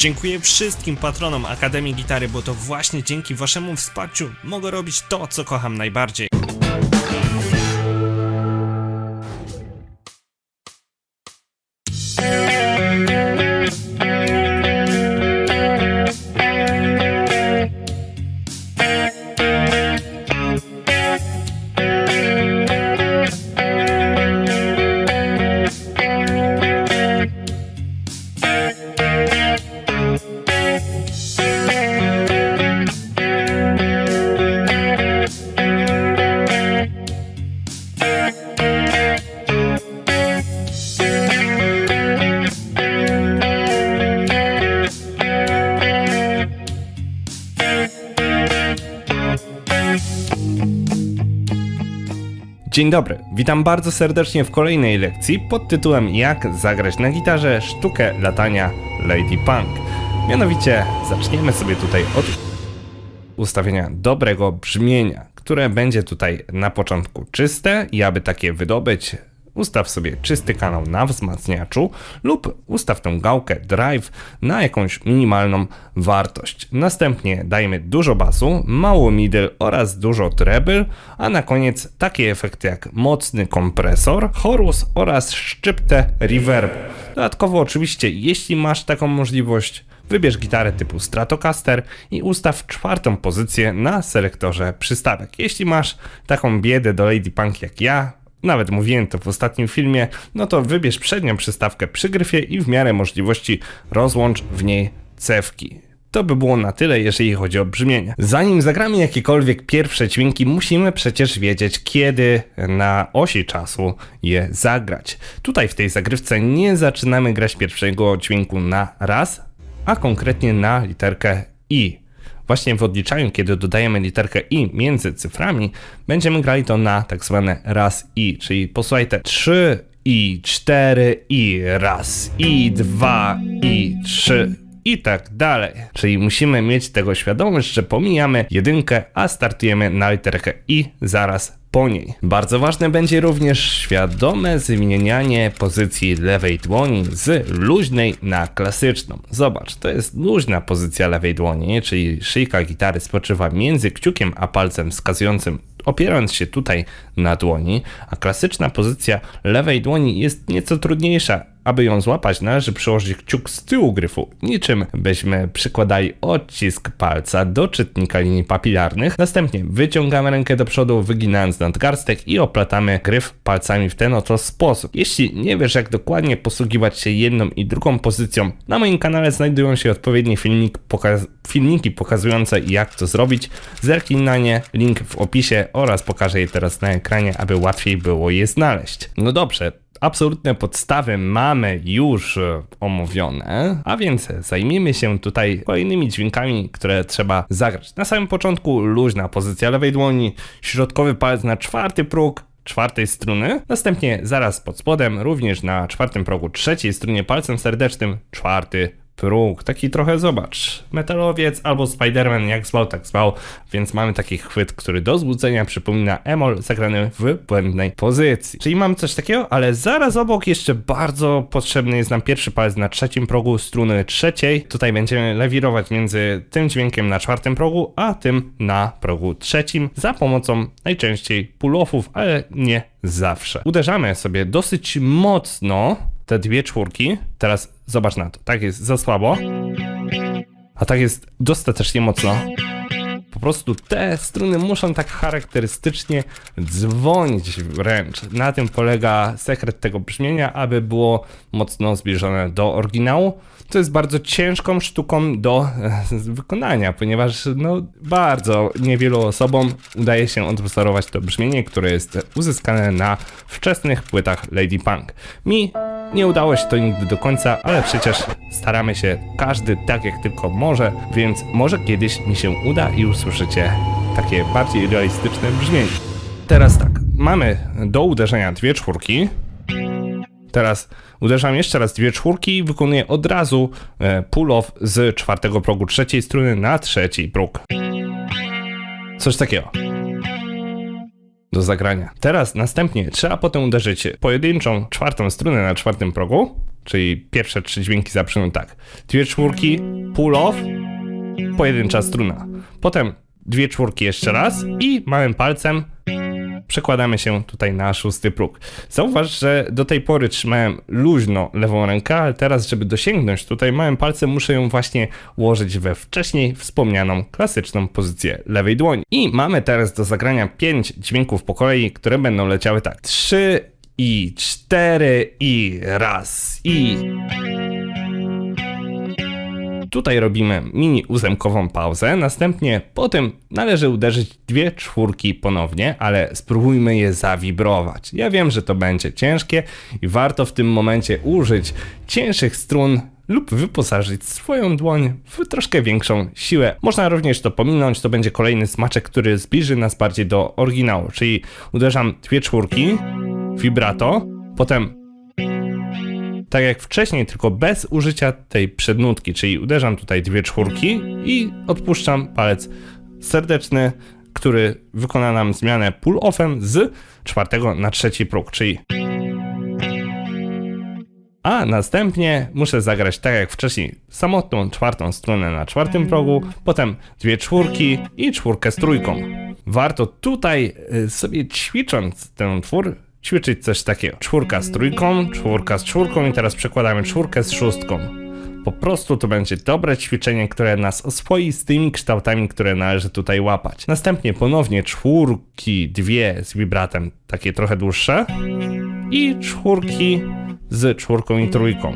Dziękuję wszystkim patronom Akademii Gitary, bo to właśnie dzięki waszemu wsparciu mogę robić to, co kocham najbardziej. Dzień dobry, witam bardzo serdecznie w kolejnej lekcji pod tytułem Jak zagrać na gitarze sztukę latania Lady Punk. Mianowicie zaczniemy sobie tutaj od ustawienia dobrego brzmienia, które będzie tutaj na początku czyste i aby takie wydobyć, ustaw sobie czysty kanał na wzmacniaczu lub ustaw tę gałkę drive na jakąś minimalną wartość. Następnie dajmy dużo basu, mało middle oraz dużo treble, a na koniec takie efekty jak mocny kompresor, chorus oraz szczyptę reverb. Dodatkowo oczywiście, jeśli masz taką możliwość, Wybierz gitarę typu Stratocaster i ustaw czwartą pozycję na selektorze przystawek. Jeśli masz taką biedę do Lady Punk jak ja, nawet mówiłem to w ostatnim filmie, no to wybierz przednią przystawkę przy gryfie i w miarę możliwości rozłącz w niej cewki. To by było na tyle, jeżeli chodzi o brzmienie. Zanim zagramy jakiekolwiek pierwsze dźwięki, musimy przecież wiedzieć, kiedy na osi czasu je zagrać. Tutaj w tej zagrywce nie zaczynamy grać pierwszego dźwięku na raz, a konkretnie na literkę I. Właśnie w odliczaniu, kiedy dodajemy literkę i między cyframi, będziemy grali to na tak zwane raz i, czyli posłuchaj te 3 i 4 i raz i 2 i 3 i tak dalej. Czyli musimy mieć tego świadomość, że pomijamy jedynkę, a startujemy na literkę i zaraz po niej. Bardzo ważne będzie również świadome zmienianie pozycji lewej dłoni z luźnej na klasyczną. Zobacz, to jest luźna pozycja lewej dłoni, czyli szyjka gitary spoczywa między kciukiem a palcem wskazującym opierając się tutaj na dłoni, a klasyczna pozycja lewej dłoni jest nieco trudniejsza. Aby ją złapać, należy przyłożyć kciuk z tyłu gryfu, niczym byśmy przykładali odcisk palca do czytnika linii papilarnych. Następnie wyciągamy rękę do przodu, wyginając nadgarstek i oplatamy gryf palcami w ten oto sposób. Jeśli nie wiesz, jak dokładnie posługiwać się jedną i drugą pozycją, na moim kanale znajdują się odpowiednie filmik, filmiki pokazujące jak to zrobić. Zerknij na nie, link w opisie oraz pokażę je teraz na ekranie, aby łatwiej było je znaleźć. No dobrze, absolutne podstawy mamy już e, omówione, a więc zajmiemy się tutaj kolejnymi dźwiękami, które trzeba zagrać. Na samym początku luźna pozycja lewej dłoni, środkowy palec na czwarty próg, czwartej struny, następnie zaraz pod spodem, również na czwartym progu trzeciej strunie palcem serdecznym, czwarty próg, taki trochę zobacz, metalowiec albo Spiderman, jak zwał, tak zwał, więc mamy taki chwyt, który do zbudzenia przypomina emol zagrany w błędnej pozycji. Czyli mamy coś takiego, ale zaraz obok jeszcze bardzo potrzebny jest nam pierwszy palec na trzecim progu struny trzeciej. Tutaj będziemy lewirować między tym dźwiękiem na czwartym progu, a tym na progu trzecim za pomocą najczęściej pull-offów, ale nie zawsze. Uderzamy sobie dosyć mocno te dwie czwórki. Teraz zobacz na to. Tak jest za słabo. A tak jest dostatecznie mocno. Po prostu te struny muszą tak charakterystycznie dzwonić wręcz. Na tym polega sekret tego brzmienia, aby było mocno zbliżone do oryginału. To jest bardzo ciężką sztuką do e, wykonania, ponieważ no, bardzo niewielu osobom udaje się odwzorować to brzmienie, które jest uzyskane na wczesnych płytach Lady Punk. Mi nie udało się to nigdy do końca, ale przecież staramy się każdy tak jak tylko może, więc może kiedyś mi się uda i usłyszycie takie bardziej realistyczne brzmienie. Teraz tak, mamy do uderzenia dwie czwórki. Teraz uderzam jeszcze raz dwie czwórki i wykonuję od razu e, pull-off z czwartego progu trzeciej struny na trzeci próg. Coś takiego do zagrania. Teraz następnie trzeba potem uderzyć pojedynczą czwartą strunę na czwartym progu czyli pierwsze trzy dźwięki zabrzmią tak. Dwie czwórki, pull off, pojedyncza struna. Potem dwie czwórki jeszcze raz i małym palcem przekładamy się tutaj na szósty próg. Zauważ, że do tej pory trzymałem luźno lewą rękę, ale teraz, żeby dosięgnąć tutaj małym palcem, muszę ją właśnie ułożyć we wcześniej wspomnianą klasyczną pozycję lewej dłoni. I mamy teraz do zagrania pięć dźwięków po kolei, które będą leciały tak. Trzy i cztery i raz i... Tutaj robimy mini ósemkową pauzę, następnie potem należy uderzyć dwie czwórki ponownie, ale spróbujmy je zawibrować. Ja wiem, że to będzie ciężkie i warto w tym momencie użyć cięższych strun lub wyposażyć swoją dłoń w troszkę większą siłę. Można również to pominąć, to będzie kolejny smaczek, który zbliży nas bardziej do oryginału, czyli uderzam dwie czwórki, vibrato, potem tak jak wcześniej, tylko bez użycia tej przednutki, czyli uderzam tutaj dwie czwórki i odpuszczam palec serdeczny, który wykona nam zmianę pull-offem z czwartego na trzeci próg, czyli a następnie muszę zagrać tak jak wcześniej samotną czwartą strunę na czwartym progu, potem dwie czwórki i czwórkę z trójką. Warto tutaj y, sobie ćwicząc ten twór ćwiczyć coś takiego. Czwórka z trójką, czwórka z czwórką i teraz przekładamy czwórkę z szóstką. Po prostu to będzie dobre ćwiczenie, które nas oswoi z tymi kształtami, które należy tutaj łapać. Następnie ponownie czwórki, dwie z wibratem, takie trochę dłuższe i czwórki z czwórką i trójką.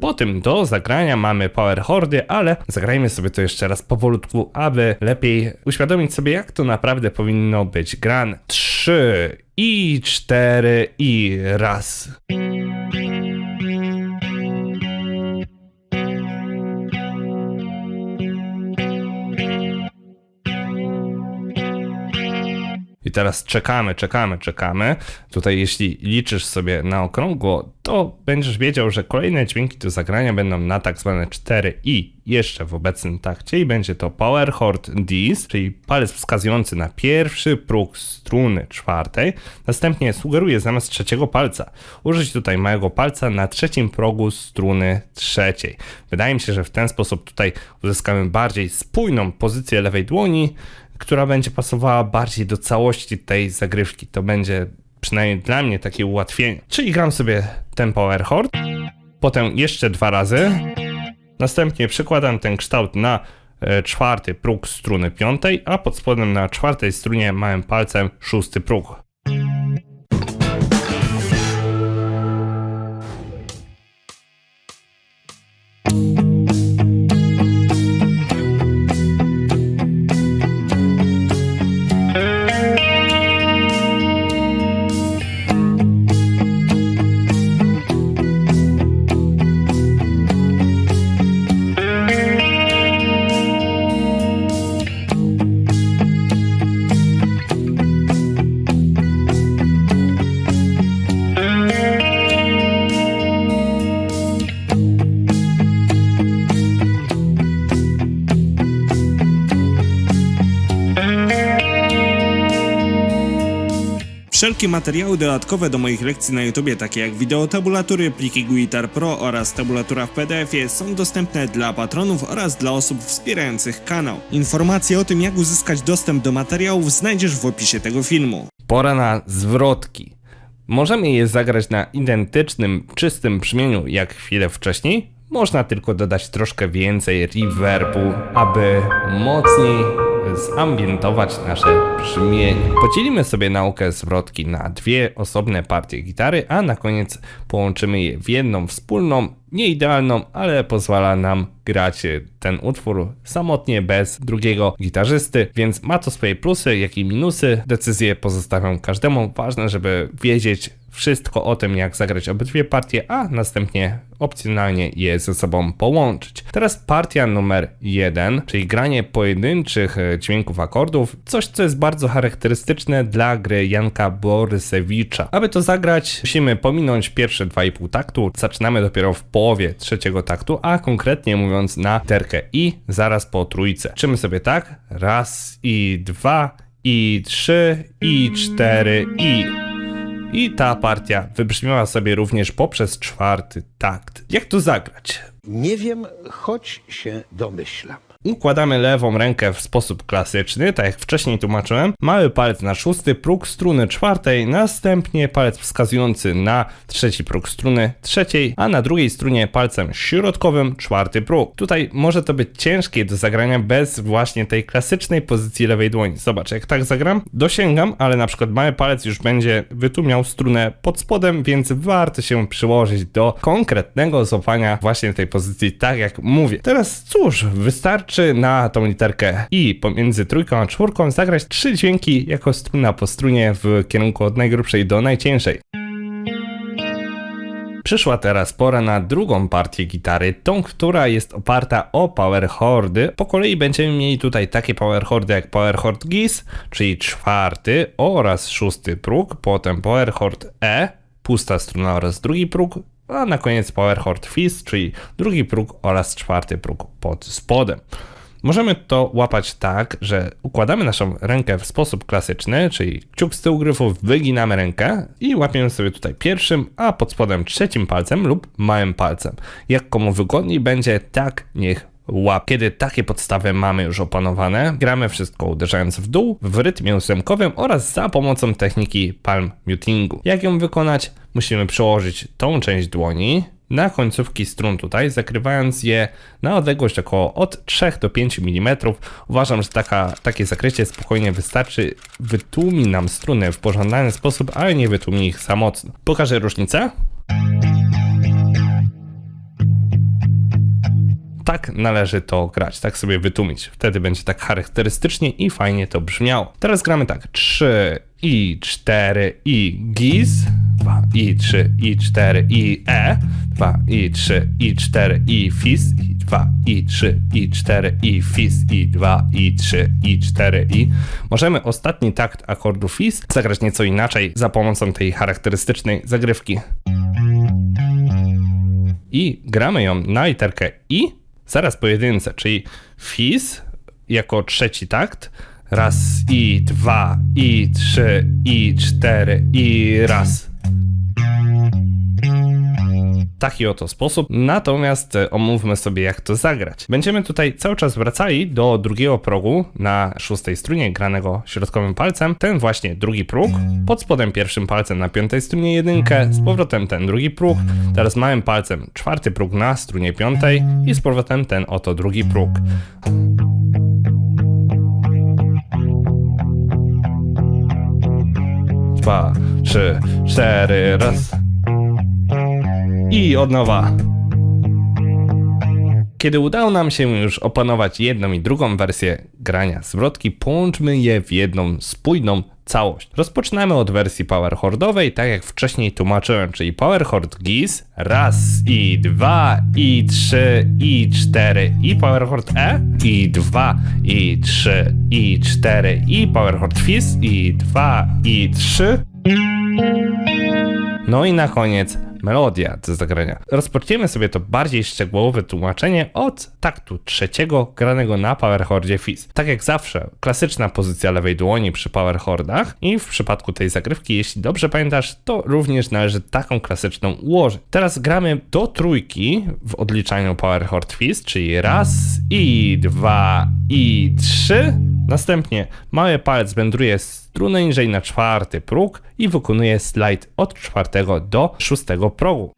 Po tym do zagrania mamy power hordy, ale zagrajmy sobie to jeszcze raz powolutku, aby lepiej uświadomić sobie, jak to naprawdę powinno być grane. Trzy i cztery i raz. Teraz czekamy, czekamy, czekamy. Tutaj, jeśli liczysz sobie na okrągło, to będziesz wiedział, że kolejne dźwięki do zagrania będą na tak zwane 4 i jeszcze w obecnym takcie i będzie to Power Chord Ds, czyli palec wskazujący na pierwszy próg struny czwartej. Następnie sugeruję zamiast trzeciego palca użyć tutaj małego palca na trzecim progu struny trzeciej. Wydaje mi się, że w ten sposób tutaj uzyskamy bardziej spójną pozycję lewej dłoni, która będzie pasowała bardziej do całości tej zagrywki. To będzie przynajmniej dla mnie takie ułatwienie. Czyli gram sobie power chord, potem jeszcze dwa razy, następnie przekładam ten kształt na e, czwarty próg struny piątej, a pod spodem na czwartej strunie małym palcem szósty próg. Wszelkie materiały dodatkowe do moich lekcji na YouTubie, takie jak wideotabulatury, pliki Guitar Pro oraz tabulatura w PDF-ie są dostępne dla patronów oraz dla osób wspierających kanał. Informacje o tym jak uzyskać dostęp do materiałów znajdziesz w opisie tego filmu. Pora na zwrotki. Możemy je zagrać na identycznym, czystym brzmieniu jak chwilę wcześniej. Można tylko dodać troszkę więcej reverbu, aby mocniej zambientować nasze brzmienie. Podzielimy sobie naukę zwrotki na dwie osobne partie gitary, a na koniec połączymy je w jedną wspólną, nie idealną, ale pozwala nam grać ten utwór samotnie bez drugiego gitarzysty, więc ma to swoje plusy, jak i minusy. Decyzje pozostawiam każdemu. Ważne, żeby wiedzieć wszystko o tym, jak zagrać obydwie partie, a następnie opcjonalnie je ze sobą połączyć. Teraz partia numer jeden, czyli granie pojedynczych e, dźwięków akordów, coś co jest bardzo charakterystyczne dla gry Janka Borysewicza. Aby to zagrać, musimy pominąć pierwsze 2,5 taktu, zaczynamy dopiero w połowie trzeciego taktu, a konkretnie mówiąc na terkę i zaraz po trójce. Czymy sobie tak, raz i dwa i trzy i cztery i i ta partia wybrzmiała sobie również poprzez czwarty takt. Jak to zagrać? Nie wiem, choć się domyślam. Układamy lewą rękę w sposób klasyczny, tak jak wcześniej tłumaczyłem. Mały palec na szósty próg struny czwartej, następnie palec wskazujący na trzeci próg struny trzeciej, a na drugiej strunie palcem środkowym czwarty próg. Tutaj może to być ciężkie do zagrania bez właśnie tej klasycznej pozycji lewej dłoni. Zobacz, jak tak zagram, dosięgam, ale na przykład mały palec już będzie wytłumiał strunę pod spodem, więc warto się przyłożyć do konkretnego złapania właśnie tej pozycji, tak jak mówię. Teraz cóż, wystarczy na tą literkę i pomiędzy trójką a czwórką zagrać trzy dźwięki jako struna po strunie w kierunku od najgrubszej do najcieńszej. Przyszła teraz pora na drugą partię gitary, tą, która jest oparta o power chordy. Po kolei będziemy mieli tutaj takie power chordy jak power chord GIS, czyli czwarty oraz szósty próg, potem power chord E, pusta struna oraz drugi próg, a na koniec power chord Fis, czyli drugi próg oraz czwarty próg pod spodem. Możemy to łapać tak, że układamy naszą rękę w sposób klasyczny, czyli kciuk z tyłu gryfu, wyginamy rękę i łapiemy sobie tutaj pierwszym, a pod spodem trzecim palcem lub małym palcem. Jak komu wygodniej będzie, tak niech łap. Kiedy takie podstawy mamy już opanowane, gramy wszystko uderzając w dół, w rytmie ósemkowym oraz za pomocą techniki palm mutingu. Jak ją wykonać? Musimy przełożyć tą część dłoni na końcówki strun tutaj, zakrywając je na odległość około od 3 do 5 mm. Uważam, że taka, takie zakrycie spokojnie wystarczy. Wytłumi nam struny w pożądany sposób, ale nie wytłumi ich za mocno. Pokażę różnicę. Tak należy to grać, tak sobie wytłumić. Wtedy będzie tak charakterystycznie i fajnie to brzmiało. Teraz gramy tak 3 i 4 i gis, 2 i 3 i 4 i e, 2 i 3 i 4 i fis, i 2 i 3 i 4 i fis, i 2 i 3 i 4 i. Możemy ostatni takt akordu fis zagrać nieco inaczej za pomocą tej charakterystycznej zagrywki. I gramy ją na literkę i zaraz po jedynce, czyli fis jako trzeci takt, raz i dwa i trzy i cztery i raz. Taki oto sposób, natomiast e, omówmy sobie jak to zagrać. Będziemy tutaj cały czas wracali do drugiego progu na szóstej strunie granego środkowym palcem, ten właśnie drugi próg, pod spodem pierwszym palcem na piątej strunie jedynkę, z powrotem ten drugi próg, teraz małym palcem czwarty próg na strunie piątej i z powrotem ten oto drugi próg. Dwa, trzy, cztery, raz. I od nowa. Kiedy udało nam się już opanować jedną i drugą wersję grania zwrotki, połączmy je w jedną spójną całość. Rozpoczynamy od wersji power chordowej, tak jak wcześniej tłumaczyłem, czyli power chord GIS, raz i dwa i trzy i cztery i power chord E i dwa i trzy i cztery i power chord FIS i dwa i trzy no i na koniec melodia do zagrania. Rozpoczniemy sobie to bardziej szczegółowe tłumaczenie od taktu trzeciego granego na powerchordzie Fizz. Tak jak zawsze, klasyczna pozycja lewej dłoni przy powerchordach i w przypadku tej zagrywki, jeśli dobrze pamiętasz, to również należy taką klasyczną ułożyć. Teraz gramy do trójki w odliczaniu powerchord Fizz, czyli raz i dwa i trzy. Następnie mały palec wędruje strunę niżej na czwarty próg i wykonuje slajd od czwartego do szóstego progu.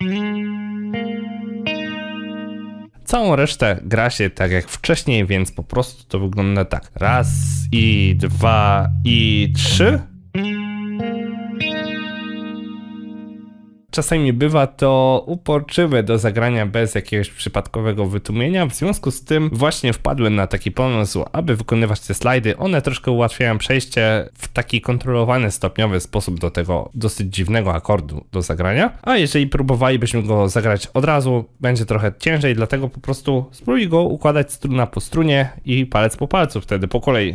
Całą resztę gra się tak jak wcześniej, więc po prostu to wygląda tak. Raz i dwa i trzy. Czasami bywa to uporczywe do zagrania bez jakiegoś przypadkowego wytłumienia, w związku z tym właśnie wpadłem na taki pomysł, aby wykonywać te slajdy. One troszkę ułatwiają przejście w taki kontrolowany, stopniowy sposób do tego dosyć dziwnego akordu do zagrania. A jeżeli próbowalibyśmy go zagrać od razu, będzie trochę ciężej, dlatego po prostu spróbuj go układać struna po strunie i palec po palcu, wtedy po kolei.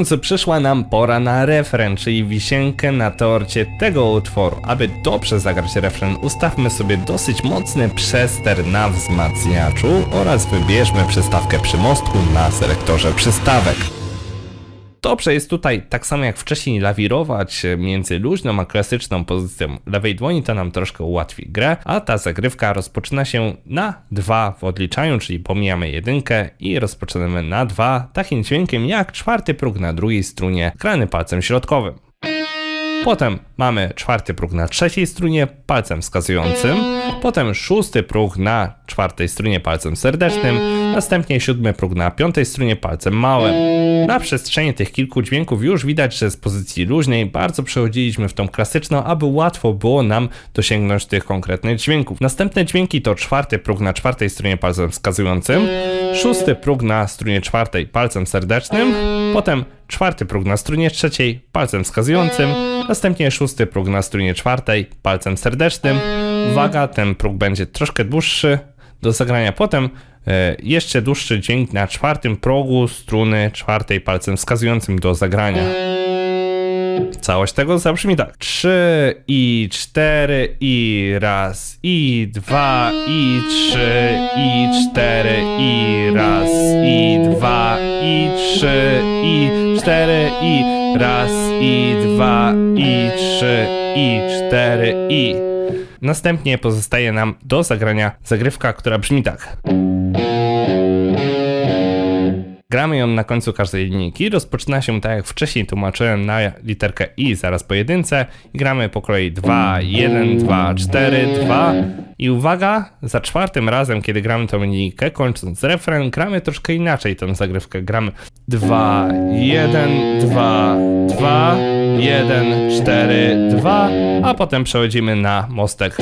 Końcu przyszła nam pora na refren, czyli wisienkę na torcie tego utworu. Aby dobrze zagrać refren, ustawmy sobie dosyć mocny przester na wzmacniaczu oraz wybierzmy przystawkę przy mostku na selektorze przystawek. Dobrze jest tutaj, tak samo jak wcześniej, lawirować między luźną a klasyczną pozycją lewej dłoni, to nam troszkę ułatwi grę, a ta zagrywka rozpoczyna się na 2 w odliczaniu, czyli pomijamy jedynkę i rozpoczynamy na 2 takim dźwiękiem jak czwarty próg na drugiej strunie, grany palcem środkowym. Potem mamy czwarty próg na trzeciej strunie palcem wskazującym, potem szósty próg na czwartej strunie palcem serdecznym, następnie siódmy próg na piątej strunie palcem małym. Na przestrzeni tych kilku dźwięków już widać, że z pozycji luźnej bardzo przechodziliśmy w tą klasyczną, aby łatwo było nam dosięgnąć tych konkretnych dźwięków. Następne dźwięki to czwarty próg na czwartej strunie palcem wskazującym, szósty próg na strunie czwartej palcem serdecznym, potem czwarty próg na strunie trzeciej palcem wskazującym, następnie szósty próg na strunie czwartej palcem serdecznym. Uwaga, ten próg będzie troszkę dłuższy do zagrania. Potem e, jeszcze dłuższy dźwięk na czwartym progu struny czwartej palcem wskazującym do zagrania. Całość tego zabrzmi tak. 3 i 4 i raz i dwa i trzy i cztery i raz i dwa i trzy i cztery i raz i dwa i trzy i cztery i Następnie pozostaje nam do zagrania zagrywka, która brzmi tak. Gramy ją na końcu każdej linijki. Rozpoczyna się tak jak wcześniej tłumaczyłem na literkę I zaraz po jedynce. I gramy po kolei 2, 1, 2, 4, 2. I uwaga, za czwartym razem, kiedy gramy tą linijkę, kończąc refren, gramy troszkę inaczej tą zagrywkę. Gramy 2, 1, 2, 2, 1, 4, 2, a potem przechodzimy na mostek.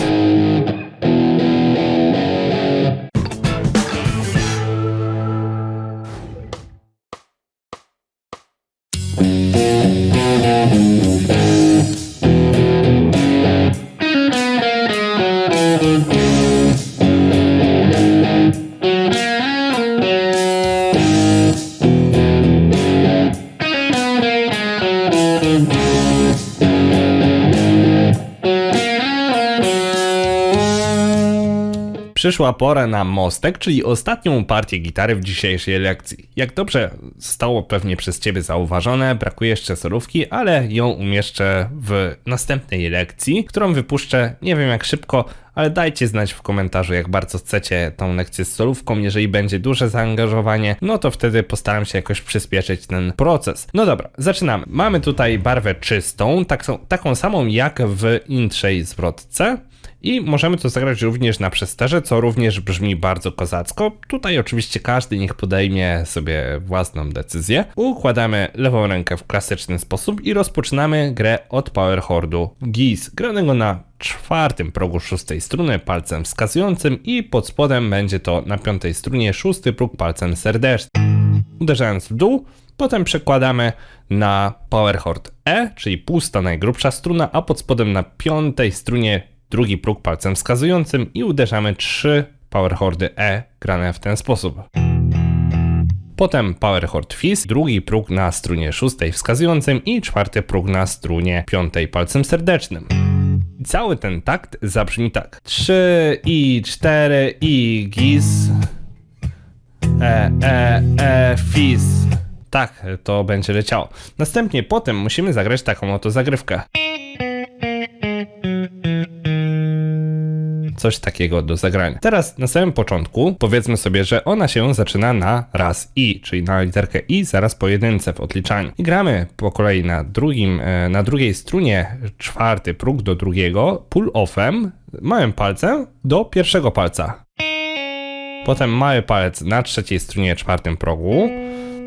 Przyszła pora na mostek, czyli ostatnią partię gitary w dzisiejszej lekcji. Jak dobrze zostało pewnie przez Ciebie zauważone, brakuje jeszcze solówki, ale ją umieszczę w następnej lekcji, którą wypuszczę nie wiem jak szybko, ale dajcie znać w komentarzu, jak bardzo chcecie tą lekcję z solówką. Jeżeli będzie duże zaangażowanie, no to wtedy postaram się jakoś przyspieszyć ten proces. No dobra, zaczynamy. Mamy tutaj barwę czystą, tak, taką samą jak w intrzej zwrotce. I możemy to zagrać również na przesterze, co również brzmi bardzo kozacko. Tutaj oczywiście każdy niech podejmie sobie własną decyzję. Układamy lewą rękę w klasyczny sposób i rozpoczynamy grę od power chordu GIS, granego na czwartym progu szóstej struny palcem wskazującym i pod spodem będzie to na piątej strunie szósty próg palcem serdecznym. Uderzając w dół, potem przekładamy na power chord E, czyli pusta najgrubsza struna, a pod spodem na piątej strunie drugi próg palcem wskazującym i uderzamy trzy power chordy E grane w ten sposób. Potem power chord Fizz, drugi próg na strunie szóstej wskazującym i czwarty próg na strunie piątej palcem serdecznym. I cały ten takt zabrzmi tak. 3 i 4 i gis. E, e, e, fizz. Tak, to będzie leciało. Następnie potem musimy zagrać taką oto zagrywkę. Coś takiego do zagrania. Teraz na samym początku powiedzmy sobie, że ona się zaczyna na raz i, czyli na literkę i zaraz po jedynce w odliczaniu. I gramy po kolei na drugim, e, na drugiej strunie czwarty próg do drugiego, pull offem, małym palcem do pierwszego palca. Potem mały palec na trzeciej strunie czwartym progu,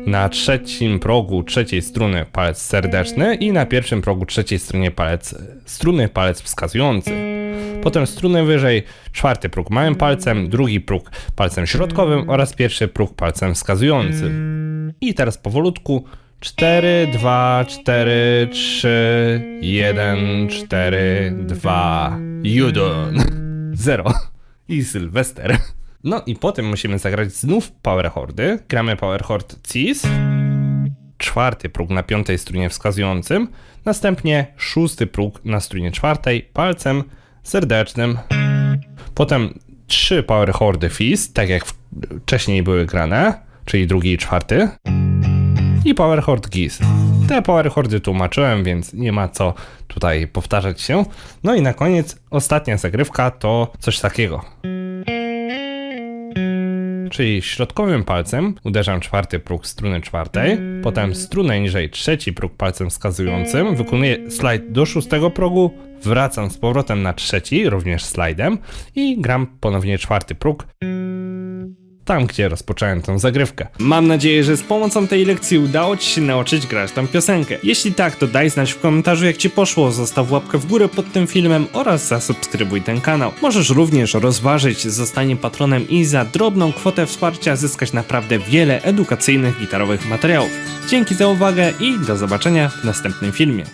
na trzecim progu trzeciej struny palec serdeczny i na pierwszym progu trzeciej strunie palec struny palec wskazujący. Potem strunę wyżej, czwarty próg małym palcem, drugi próg palcem środkowym oraz pierwszy próg palcem wskazującym. I teraz powolutku 4, 2, 4, 3, 1, 4, 2, Judon. 0. I Sylwester. No i potem musimy zagrać znów power chordy. Gramy power chord Cis czwarty próg na piątej strunie wskazującym, następnie szósty próg na strunie czwartej palcem serdecznym. Potem trzy power chordy fizz, tak jak wcześniej były grane, czyli drugi i czwarty. I power chord giz. Te power chordy tłumaczyłem, więc nie ma co tutaj powtarzać się. No i na koniec ostatnia zagrywka to coś takiego. Czyli środkowym palcem uderzam czwarty próg struny czwartej, potem strunę niżej trzeci próg palcem wskazującym, wykonuję slajd do szóstego progu, wracam z powrotem na trzeci, również slajdem i gram ponownie czwarty próg, tam gdzie rozpocząłem tą zagrywkę. Mam nadzieję, że z pomocą tej lekcji udało Ci się nauczyć grać tą piosenkę. Jeśli tak, to daj znać w komentarzu jak Ci poszło, zostaw łapkę w górę pod tym filmem oraz zasubskrybuj ten kanał. Możesz również rozważyć zostanie patronem i za drobną kwotę wsparcia zyskać naprawdę wiele edukacyjnych gitarowych materiałów. Dzięki za uwagę i do zobaczenia w następnym filmie.